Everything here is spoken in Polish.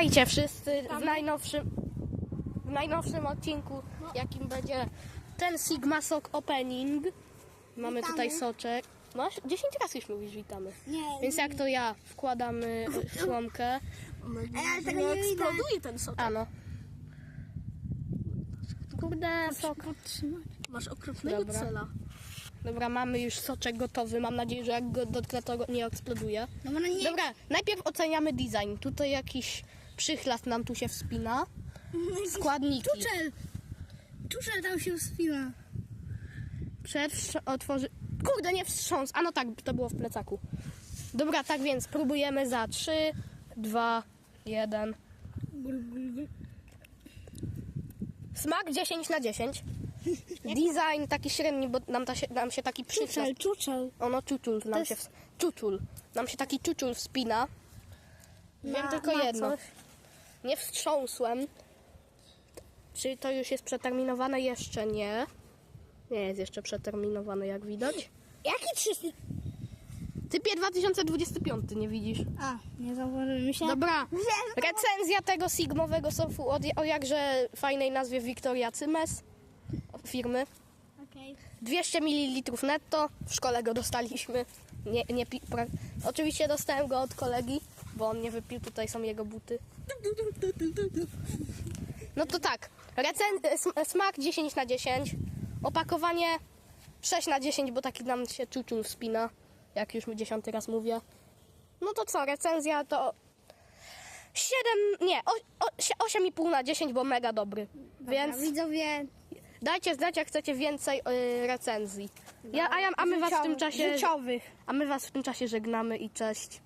Witajcie wszyscy w najnowszym, w najnowszym odcinku, jakim będzie ten Sigma Sock Opening. Mamy Witamy. tutaj soczek. Masz? 10 razy już mówisz witamy. Nie, Więc jak to ja wkładamy słomkę. Ej, ale tego nie eksploduje ten sok. Ano. Kurde, sok. Masz okropnego Dobra. cela. Dobra, mamy już soczek gotowy. Mam nadzieję, że jak go dotknę, to nie eksploduje. No bo no nie... Dobra, najpierw oceniamy design. Tutaj jakiś przychlast nam tu się wspina. Składniki. Czuczel! Czuczel tam się wspina. Przed otworzy... Kurde, nie wstrząs. A no tak, to było w plecaku. Dobra, tak więc próbujemy za 3, 2, 1. Smak 10 na 10. Design taki średni, bo nam, ta się, nam się taki przychlast... Czuczel, czuczel. Ono czuczul nam To się... jest- w- Czuczul. Nam się taki czuczul wspina. Wiem tylko jedno. coś. Nie wstrząsłem. Czy to już jest przeterminowane? Jeszcze nie. Nie jest jeszcze przeterminowane, jak widać. Jaki 300? Typie 2025, nie widzisz? A, nie zauważyłem się. Dobra, recenzja tego sigmowego sofu o, o jakże fajnej nazwie Victoria Cymes firmy. Okej. 200 ml netto, w szkole go dostaliśmy. Nie, nie Oczywiście dostałem go od kolegi, bo on nie wypił, tutaj są jego buty. No to tak, recen- sm- smak 10 na 10, opakowanie 6 na 10, bo taki nam się czuczul wspina, jak już dziesiąty raz mówię. No to co, recenzja to 7, nie, o- o- sie- 8,5 na 10, bo mega dobry. Więc Więc... widzowie... dajcie znać, jak chcecie więcej y, recenzji. Ja, a, ja, a my was w tym czasie... Życiowych. A my was w tym czasie żegnamy i cześć.